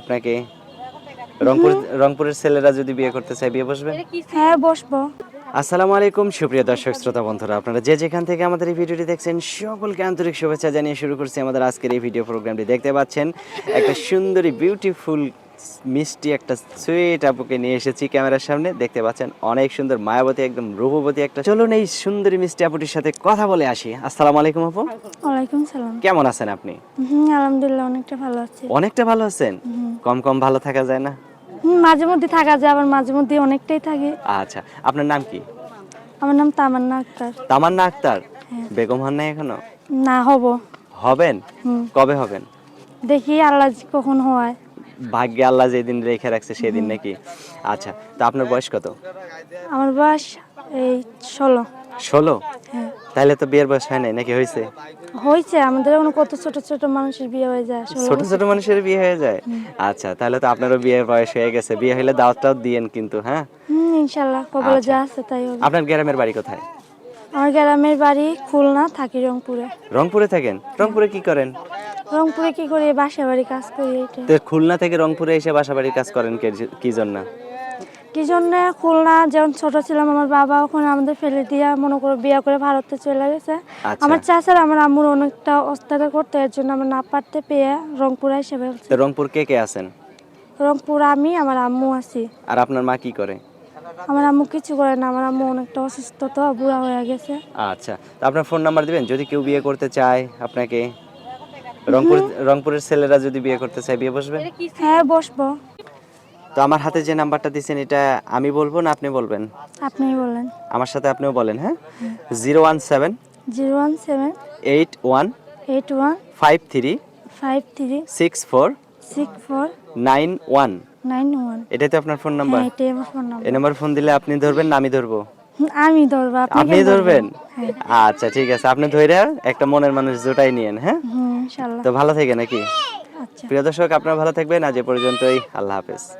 আপনাকে? রংপুর রংপুরের ছেলেরা যদি বিয়ে করতে চায় বিয়ে বসবে? হ্যাঁ বসবো। আসসালামু আলাইকুম সুপ্রিয় দর্শক শ্রোতা বন্ধুরা আপনারা যে যেখান থেকে আমাদের এই ভিডিওটি দেখছেন সকলকে আন্তরিক শুভেচ্ছা জানিয়ে শুরু করছি আমাদের আজকের এই ভিডিও প্রোগ্রামটি। দেখতে পাচ্ছেন একটা সুন্দরী বিউটিফুল মিষ্টি একটা সুইট আপুকে নিয়ে এসেছি ক্যামেরার সামনে। দেখতে পাচ্ছেন অনেক সুন্দর মায়াবতী একদম রূপবতী একটা। চলুন এই সুন্দরী মিষ্টি আপুটির সাথে কথা বলে আসি। আসসালামু আলাইকুম আপু। ওয়ালাইকুম সালাম। কেমন আছেন আপনি? হুম আলহামদুলিল্লাহ অনেকটা ভালো আছি। অনেকটা ভালো আছেন? কম কম ভালো থাকা যায় না? মাঝে মধ্যে থাকা যায় আবার মাঝে মধ্যে অনেকটাই থাকে। আচ্ছা আপনার নাম কি? আমার নাম তামান্না আক্তার। তামান্না আক্তার? বেগম হন নাই এখনও? না হব। হবেন? কবে হবেন? দেখি আল্লাহ কখন হয়। ভাগ্যে আল্লাহ যেদিন রেখে রাখছে সেদিন নাকি? আচ্ছা তো আপনার বয়স কত? আমার বয়স এই ষোলো। ষোলো? হ্যাঁ। তাহলে তো বিয়ের বয়স হয় নাই নাকি হয়েছে? হয়েছে আমাদের এখন কত ছোট ছোট মানুষের বিয়ে হয়ে যায় ছোট ছোট মানুষের বিয়ে হয়ে যায়? আচ্ছা তাহলে তো আপনারও বিয়ের বয়স হয়ে গেছে। বিয়ে হলে দাওয়াতটাও দিয়েন কিন্তু হ্যাঁ? হুম ইনশাল্লাহ কবলে যা আছে তাই হবে। আপনার গ্রামের বাড়ি কোথায়? আমার গ্রামের বাড়ি খুলনা থাকি রংপুরে। রংপুরে থাকেন? রংপুরে কি করেন? রংপুরে কি করি বাসা বাড়ি কাজ করি এটা তো খুলনা থেকে রংপুরে এসে বাসা বাড়ির কাজ করেন কে- কি জন্য? কি জন্য? খুলনা যখন ছোট ছিলাম আমার বাবা ওখানে আমাদের ফেলে দিয়া মনে করো বিয়ে করে ভারতে চলে গেছে। আচ্ছা। আমার চাচার আমার আম্মুর অনেকটা অস্ত্রাচার করতে এর জন্য আমরা না পারতে পেয়ে রংপুরে এসে ফেলছি। তো রংপুর কে কে আছেন? রংপুর আমি আমার আম্মু আছি। আর আপনার মা কি করে? আমার আম্মু কিছু করে না আমার আম্মু অনেকটা অসুস্থ তো বুড়া হয়ে গেছে। আচ্ছা। তো আপনার ফোন নাম্বার দিবেন? যদি কেউ বিয়ে করতে চায় আপনাকে? রংপুর রংপুরের ছেলেরা যদি বিয়ে করতে চায় বিয়ে বসবেন হ্যাঁ বসবো। তো আমার হাতে যে নাম্বারটা দিচ্ছেন এটা আমি বলব না আপনি বলবেন? আপনি বলেন। আমার সাথে আপনিও বলেন হ্যাঁ? Zero one seven zero one seven eight one eight one five three five three six four six four nine one. Nine one. এটাই তো আপনার ফোন নাম্বার? হ্যাঁ এটাই আমার ফোন এই নাম্বার নাম্বার ফোন দিলে আপনি ধরবেন না আমি ধরবো? আমি ধরবো আপনি ধরবেন? হ্যাঁ। আচ্ছা ঠিক আছে। আপনি ধরে একটা মনের মানুষ জোটাই নিয়েন হ্যাঁ? তো ভালো থেকে নাকি? আচ্ছা। প্রিয় দর্শক আপনারা ভালো থাকবেন। আজ এ পর্যন্তই। আল্লাহ হাফেজ।